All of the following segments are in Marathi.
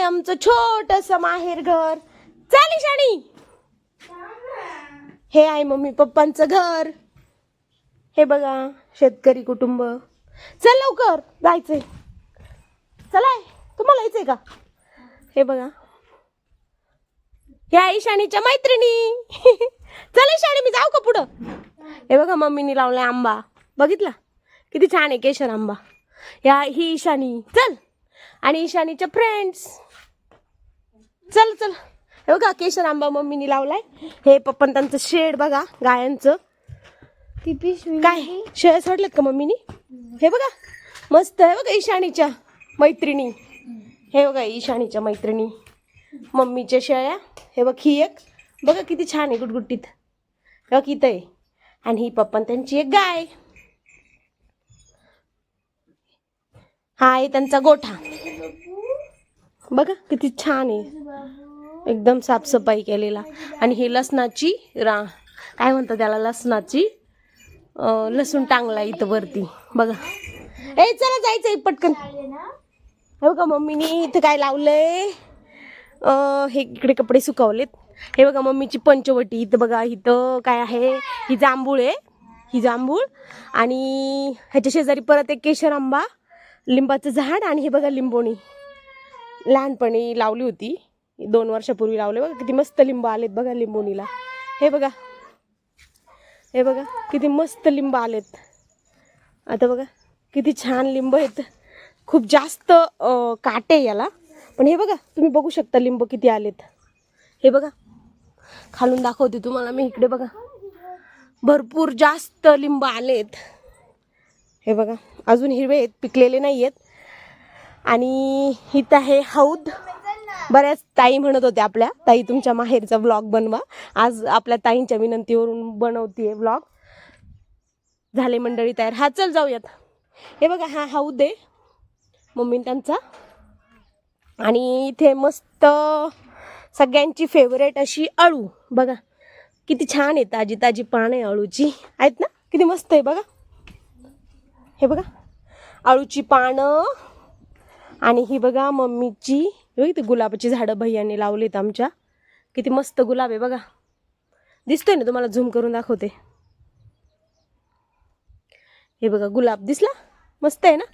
आहे आमचं छोटस माहेर घर. चाली शाणी. हे आहे मम्मी पप्पांचं घर. हे बघा शेतकरी कुटुंब. चल लवकर जायचंय. चलाय तुम्हाला यायचंय का? हे बघा. या ईशानीच्या मैत्रिणी. चल ईशानी मी जाऊ का पुढं? हे बघा मम्मीनी लावलाय आंबा. बघितला? किती छान आहे केशर आंबा. या ही ईशानी चल. आणि ईशानीच्या फ्रेंड्स चल चल. हे बघा केशर आंबा मम्मीनी लावलाय. हे पप्पन त्यांचं शेड बघा गायांचं. ती पिशवी काय? सोडल्यात का मम्मीनी? हे बघा मस्त आहे बघा ईशानीच्या मैत्रिणी. हे बघा ईशानीच्या मैत्रिणी. मम्मीच्या शेळ्या. हे बघ ही एक. बघा किती छान आहे गुटगुटीत. हे बघ इथं आहे. आणि ही पप्पन त्यांची एक गाय. हा आहे त्यांचा गोठा. बघा किती छान आहे. एकदम साफसफाई केलेला. आणि ही लसणाची रा काय म्हणतात त्याला लसणाची लसूण टांगला इथं वरती. बघा. ए चला जायचंय पटकन. हे बघा मम्मीनी इथं काय लावलंय? हे इकडे कपडे सुकवलेत. हे बघा मम्मीची पंचवटी. इथं बघा इथं काय आहे? ही जांभूळ आहे. ही जांभूळ आणि ह्याच्या शेजारी परत एक केशर आंबा. लिंबाचं झाड आणि हे बघा लिंबोणी. लहानपणी लावली होती. दोन वर्षापूर्वी लावले. बघा किती मस्त लिंब आलेत बघा लिंबोणीला. हे बघा. हे बघा किती मस्त लिंब आलेत. आता बघा किती छान लिंब आहेत. खूप जास्त काटे याला. पण हे बघा तुम्ही बघू शकता लिंब किती आलेत. हे बघा. खालून दाखवते तुम्हाला मी इकडे बघा. भरपूर जास्त लिंब आलेत. हे बघा. अजून हिरवे आहेत पिकलेले नाही आहेत आणि इथं आहे हौद. बऱ्याच ताई म्हणत होत्या आपल्या ताई तुमच्या माहेरचा व्लॉग बनवा. आज आपल्या ताईंच्या विनंतीवरून बनवतीये व्लॉग झाले मंडळी तयार. हा चल जाऊयात. हे बघा हा हौद आहे. मम्मी त्यांचा. आणि इथे मस्त सगळ्यांची फेवरेट अशी अळू. बघा किती छान आहे ताजी ताजी पानं आहे अळूची. आहेत ना? किती मस्त आहे बघा. हे बघा. आळूची पानं आणि ही बघा मम्मीची. बघ इथे गुलाबाची झाडं भैयाने लावलीत आमच्या. किती मस्त गुलाब आहे बघा. दिसतोय ना तुम्हाला? झूम करून दाखवते. हे बघा गुलाब दिसला? मस्त आहे ना?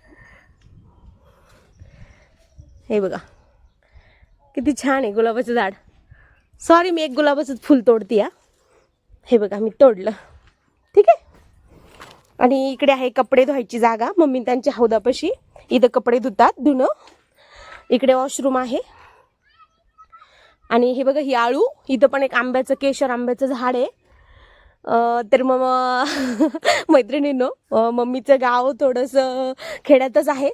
हे बघा. किती छान आहे गुलाबाचं झाड. सॉरी मी एक गुलाबाचं फुल तोडते या हे बघा मी तोडलं. ठीक आहे? आणि इकडे आहे कपडे धुवायची जागा. मम्मी त्यांच्या हौदापाशी इथं कपडे धुतात धुणं. इकडे वॉशरूम आहे. आणि हे बघा ही आळू. इथं पण एक आंब्याचं केशर आंब्याचं झाड आहे. तर मग मैत्रिणींनो मम्मीचं गाव थोडंसं खेड्यातच आहे.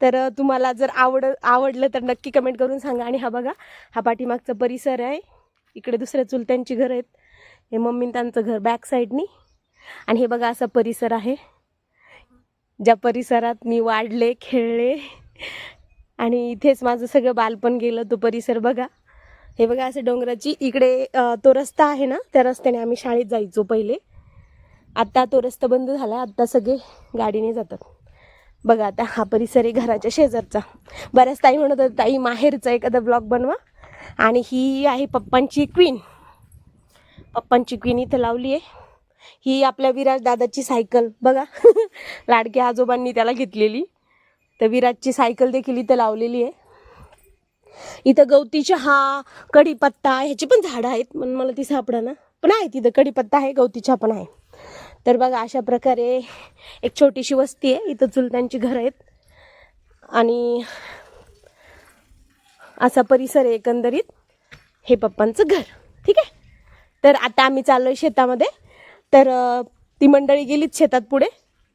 तर तुम्हाला जर आवड आवडलं तर नक्की कमेंट करून सांगा. आणि हा बघा हा पाठीमागचा परिसर आहे. इकडे दुसऱ्या चुलत्यांची घरं आहेत. हे मम्मी त्यांचं घर बॅक साईडनी आणि हे बघा असा परिसर आहे. ज्या परिसरात मी वाढले खेळले आणि इथेच माझं सगळं बालपण गेलं तो परिसर बघा. हे बघा असं डोंगराची इकडे तो रस्ता आहे ना त्या रस्त्याने आम्ही शाळेत जायचो पहिले. आत्ता तो रस्ता बंद झाला आत्ता सगळे गाडीने जातात. बघा आता हा परिसर आहे घराच्या शेजारचा. बऱ्याच ताई म्हणत होत्या ताई माहेरचा एखादा ब्लॉग बनवा. आणि ही आहे पप्पांची क्वीन पप्पांची क्वीन इथं लावली आहे. ही आपल्या विराज दादाची सायकल. बघा. लाडक्या आजोबांनी त्याला घेतलेली. तर विराजची सायकल देखील इथं लावलेली आहे. इथं गवती चहा कढीपत्ता ह्याची पण झाडं आहेत. म्हणून मला ती सापडा ना. पण आहे तिथं. कढीपत्ता आहे गवती चहा पण आहे. तर बघा अशा प्रकारे एक छोटीशी वस्ती आहे. इथं चुलत्यांची घरं आहेत. आणि असा परिसर आहे एकंदरीत. हे पप्पांचं घर. ठीक आहे? तर आता आम्ही चाललो आहे शेतामध्ये. तर ती मंडळी गेलीच शेतात पुढे.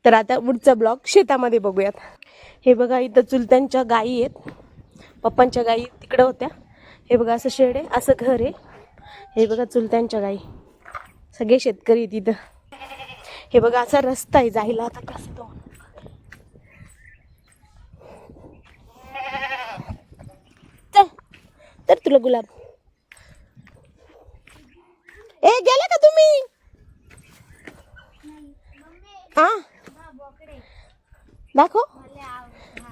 तर आता पुढचा ब्लॉग शेतामध्ये बघूयात. हे बघा इथं चुलत्यांच्या गायी आहेत. पप्पांच्या गायी तिकडं होत्या. हे बघा असं शेड आहे असं घर आहे. हे बघा चुलत्यांच्या गायी सगळे शेतकरी आहेत हे बघा असा रस्ता आहे जायला आता कसं तो. चल तर तुला गुलाब ए गेला का तुम्ही हा दाखव.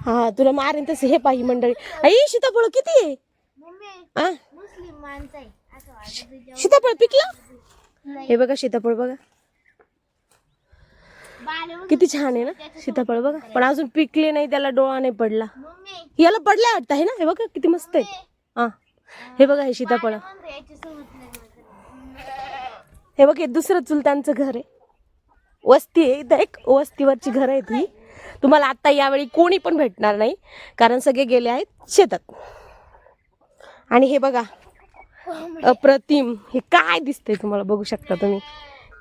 हा तुला मारेन तसं हे पाहि मंडळी. आई सीताफळ किती आहे? आ? सीताफळ पिकलं? हे बघा सीताफळ बघा. किती छान आहे ना सीताफळ बघा. पण अजून पिकले नाही त्याला डोळा नाही पडला. याला पडला वाटतं आहे ना? हे बघा किती मस्त आहे. हा हे बघा हे सीताफळ. हे बघ हे दुसरं चुलतांचं घर आहे. वस्ती आहे इथं एक वस्तीवरची घर आहे ती तुम्हाला आता यावेळी कोणी पण भेटणार नाही कारण सगळे गेले आहेत शेतात. आणि हे बघा अप्रतिम हे काय दिसतंय तुम्हाला बघू शकता तुम्ही?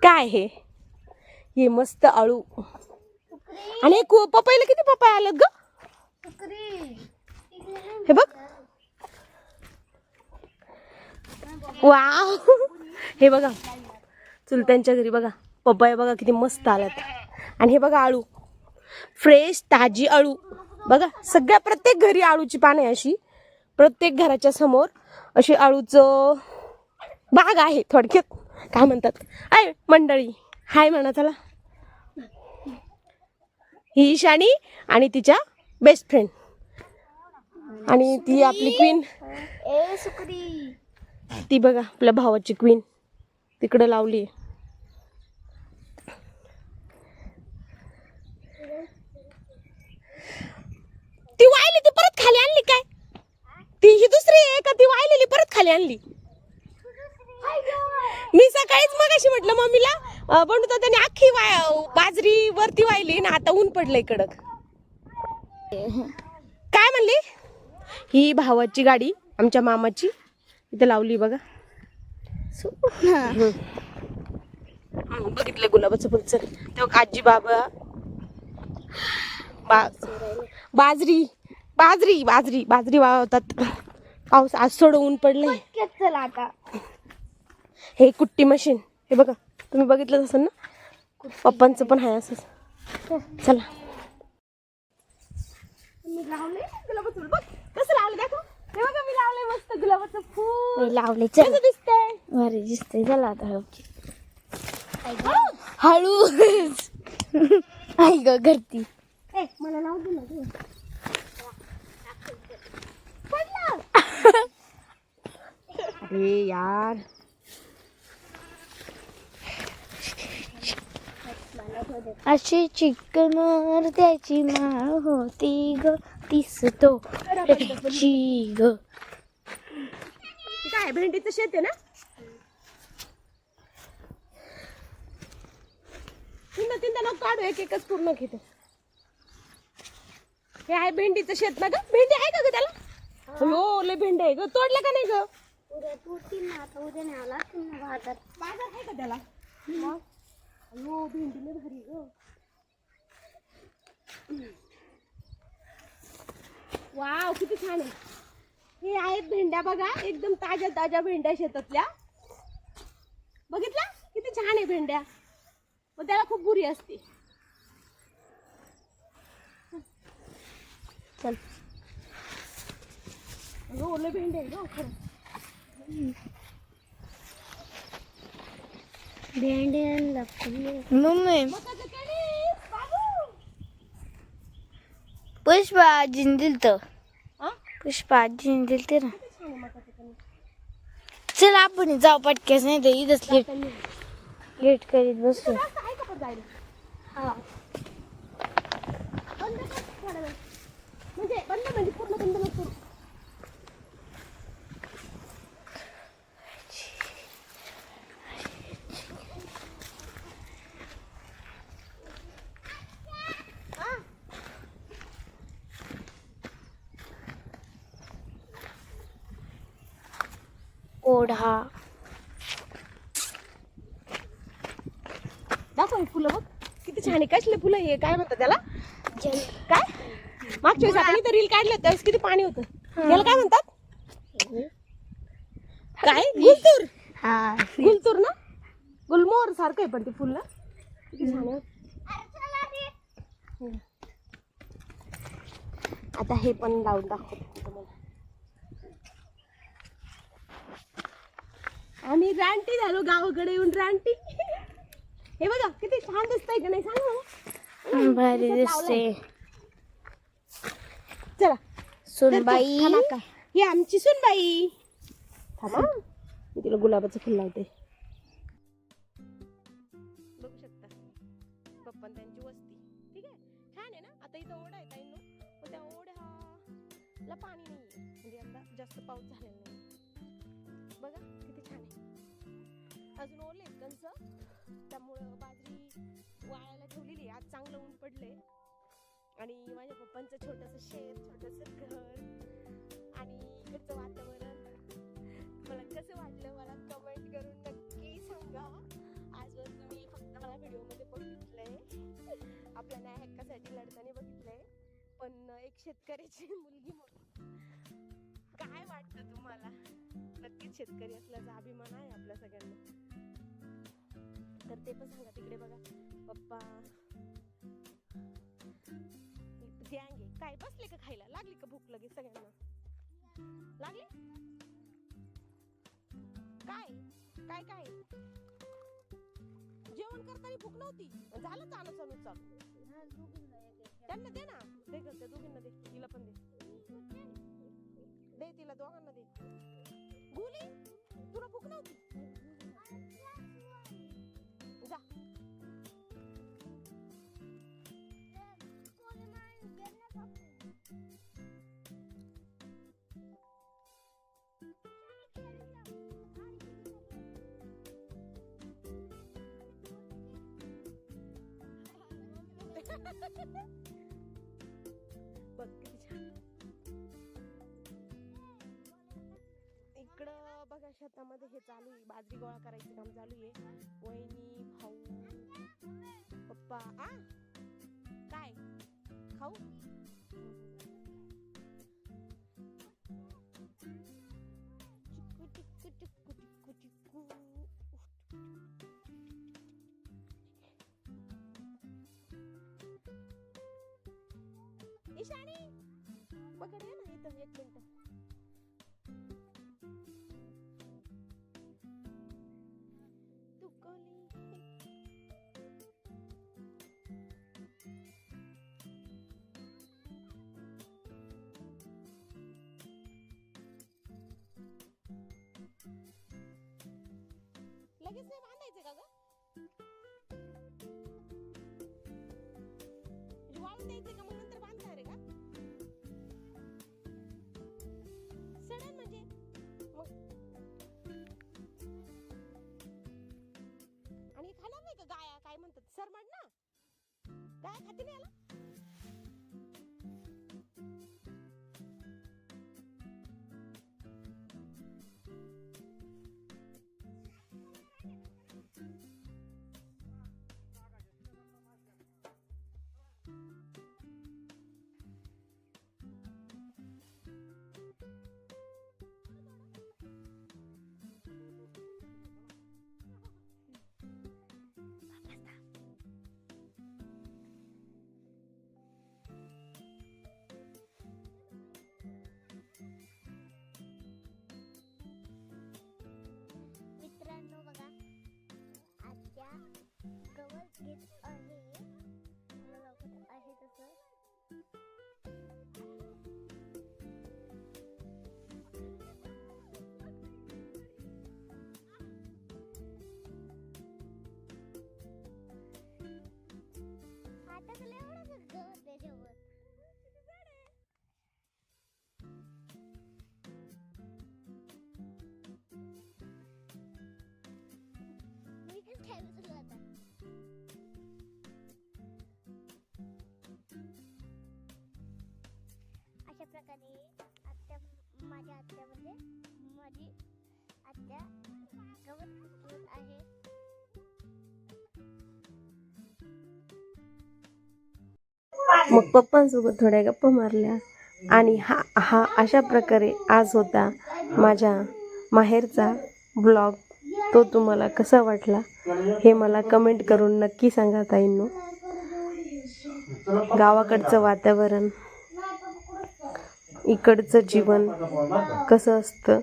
काय हे? हे मस्त आळू. आणि हे पपईला किती पपई आलेत ग? हे बघ. वाव. हे बघा चुलत्यांच्या घरी बघा. पपया बघा किती मस्त आल्यात. आणि हे बघा आळू. फ्रेश ताजी आळू. बघा सगळ्या प्रत्येक घरी आळूची पानं आहे अशी. प्रत्येक घराच्या समोर अशी आळूचं बाग आहे थोडक्यात. काय म्हणतात? आय मंडळी. हाय म्हणा चला. ही ईशानी आणि तिच्या बेस्ट फ्रेंड आणि ती आपली क्वीन ए सुकरी. ती बघा आपल्या भावाची क्वीन तिकडे लावली ती वाहिली ती परत खाली आणली काय? ती ही दुसरी आहे का? ती वाहिलेली परत खाली आणली. मी सकाळीच मगाशी म्हटलं मम्मीला अं, तर त्याने अख्खी बाजरी वरती वाहिली ना आता ऊन पडलंय कडक. काय म्हणली? ही भावाची गाडी आमच्या मामाची. इथे लावली बघा. बघितलं गुलाबाचं फुलचं. तेव्हा काजी बाबा. बा बाजरी बाजरी बाजरी बाजरी वावतात पाऊस आज थोडं ऊन पडलंय. चल आता. हे कुट्टी मशीन हे बघा तुम्ही बघितलं असेल ना? पप्पांचं पण आहे असंच. चला. मी लावले गुलाबाचं. बघ कसं लावलं दाखव. हे बघा मी लावलंय मस्त गुलाबाचं फुल. लावले कसं दिसतंय? भारी दिसतंय. चला आता हळू आई ग घरती. मला. अरे यार. अशी चिकन त्याची माळ होती ग तीस तो ची ग. काय भेंडीचं शेत आहे ना? तीनदा तीनदा नको काढू एक एकच पूर्ण घेते. हे आहे भेंडीचं शेत ना ग भेंडी आहे का ग त्याला? हो. लय भेंडी आहे ग. तोडलं का नाही ग? उद्या आता उद्या नाही आला बाजार बाजार आहे का त्याला? अयो भेंडी लय भारी ग. वाव किती छान आहे. हे आहेत भेंड्या बघा. एकदम ताज्या ताज्या भेंड्या शेतातल्या. बघितल्या किती छान आहे भेंड्या. मग त्याला खूप बुरी असते. चल. ओले भेंडे आहे ग खरं भेंड्यांना मम्मी. पुष्पा आजीन दिलत. हा? पुष्पा आजीन दिलत ना. चल आपण जाऊ पटक्यास नाही तर इथंच लेट लेट करीत बसू. हा. म्हणजे बंद म्हणजे पूर्ण बंद नको करू. हा. ओढा. दाखव हे फुलं बघ. किती छान आहे. कसले फुलं हे काय म्हणतात त्याला? काय? मागच्या वेळेस आपण इथं रील काढलं त्यावेळेस किती पाणी होतं? याला काय म्हणतात? काय? गुलतूर. गुलतूर ना? गुलमोहर सारखं आहे पण ते फुल ना. किती छान आहे. हम्म. आता हे पण लावून दाखवतो तुम्हाला. आम्ही रानटी झालो गावाकडे येऊन रानटी. हे बघा किती छान दिसतंय का नाही? सांग भारी दिसते चला. सुनबाई. थांबा का. ही आमची सुनबाई. थांबा. मी तिला गुलाबाचं फुल लावते. बघू शकता. पप्पा त्यांची वस्ती. ठीक आहे? छान आहे ना? आता इथं ओढा आहे ताईंनो. पण त्या ओढ्याला पाणी नाही म्हणजे जास्त पाऊस झालेला नाही बघा किती छान आहे. अजून ओले त्यामुळं बाजरी वाळायला ठेवलेली आज चांगलं ऊन पडले आणि माझ्या पप्पांचं छोटंसं शेत छोटंसं घर आणि इकडचं वातावरण. मला कसं वाटलं मला कमेंट करून नक्की सांगा. आजवर तुम्ही फक्त मला व्हिडिओमध्ये बघितलंय. आपल्या न्याय हक्कासाठी लढताना बघितलंय. पण एक शेतकऱ्याची मुलगी म्हणून. काय वाटतं तुम्हाला? नक्कीच शेतकरी असल्याचा अभिमान आहे आपल्या सगळ्यांना. तर ते पण सांगा तिकडे बघा. पप्पा. गँग आहे काय बसले का खायला? लागली का भूक लगेच सगळ्यांना? लागली? काय? काय काय? जेवण करताना भूक नव्हती. झालं चालू चालू चालू. त्यांना दे ना. दे ग त्या दोघींना दे. तिला पण दे. दे तिला दोघांना दे. गुली? तुला भूक नव्हती? बघ किती छान इकडं बघा शेतामध्ये हे चालू आहे. बाजरी गोळा करायचं काम चालू आहे. वहिनी भाऊ पप्पा. आ? काय? खाऊ? ईशानी पकड ये ना इथं एक मिनिट. लगेच नाही बांधायचे का ग? म्हणजे वाळून द्यायचं का मग? गाया खाते आत्या म्हणजे माझी आत्या गवत आहे. मग पप्पांसोबत थोड्या गप्पा मारल्या. आणि हा हा अशा प्रकारे आज होता माझ्या माहेरचा ब्लॉग. तो तुम्हाला कसा वाटला हे मला कमेंट करून नक्की सांगा ताईंनो. गावाकडचं वातावरण. इकडचं जीवन कसं असतं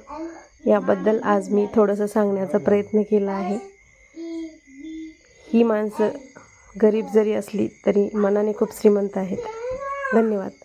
याबद्दल आज मी थोडंसं सांगण्याचा प्रयत्न केला आहे. ही माणसं गरीब जरी असली तरी मनाने खूप श्रीमंत आहेत. धन्यवाद.